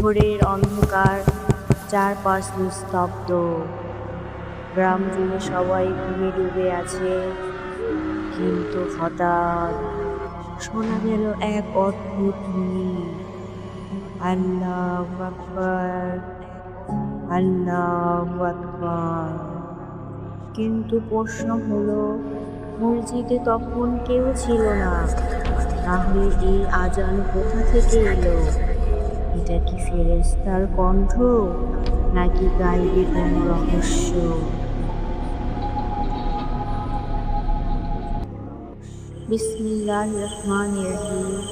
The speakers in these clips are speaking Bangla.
ভোরের অন্ধকার, চারপাশ নিস্তব্ধ। গ্রাম জুড়ে সবাই ঘুমে ডুবে আছে। কিন্তু হঠাৎ শোনা গেল এক অদ্ভুত আল্লাহ আল্লাহ কিন্তু প্রশ্ন হলো, মসজিদে তখন কেউ ছিল না। তাহলে এই আজান কোথা থেকে এলো? এটা কি ফেরেস্তার কণ্ঠ? নাকি গাইবে কোনো রহস্য? বিসমিল্লাহ রহমান রহিম।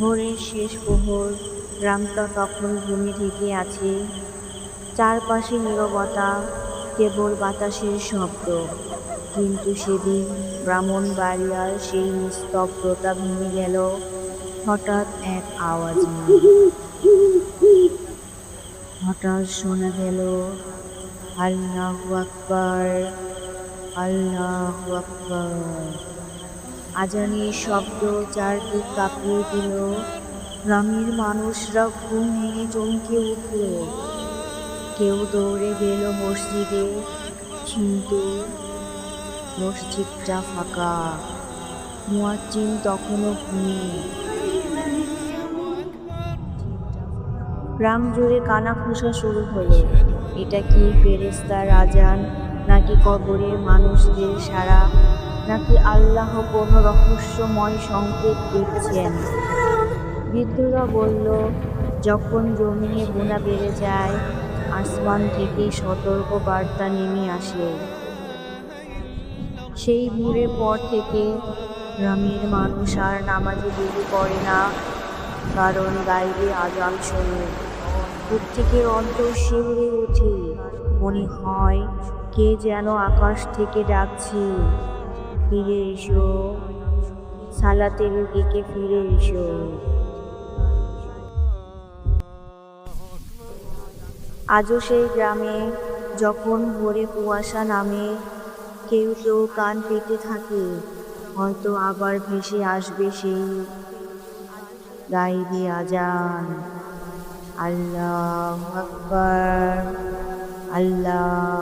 ভোরের শেষ প্রহর গ্রামটা তখন ঘুমে থেকে আছে। চারপাশে নীরবতা, কেবল বাতাসের শব্দ। কিন্তু সেদিন ব্রাহ্মণবাড়িয়ার সেই নিস্তব্ধতা ভেঙে গেল। হঠাৎ এক আওয়াজ হঠাৎ শোনা গেল আল্লাহ আকবার আল্লাহ আকবার। আজানের শব্দ চারদিক কাঁপিয়ে দিল। গ্রামের মানুষরা ঘুম ভেঙে চমকে উঠল। কেউ দৌড়ে গেল মসজিদে কিন্তু মসজিদটা ফাঁকা। মুয়াজ্জিন তখনও ঘুমিয়ে গ্রাম জুড়ে কানাঘুষা শুরু হলো। এটা কি ফেরেস্তার আজান নাকি কবরের মানুষদের সারা, নাকি আল্লাহ কোনো রহস্যময় সংকেত দিচ্ছেন? বৃদ্ধরা বলল, যখন জমিনে বোনা বেড়ে যায়, আসমান থেকে সতর্ক বার্তা নেমে আসে। সেই ভোরের পর থেকে গ্রামের মানুষ আর নামাজে দেরি করে না, কারণ গাইবে আজান শোনে। প্রত্যেকের অন্তর শিউরে ওঠে। মনে হয় কে যেন আকাশ থেকে ডাকছে। ফিরে এসো। সালাতের দিকে ফিরে এসো। আজও সেই গ্রামে যখন ভোরে কুয়াশা নামে, কেউ কেউ কান পেতে থাকে। হয়তো আবার ভেসে আসবে সেই গাইবে আজান। আল্লাহ আকবার আল্লাহ আকবার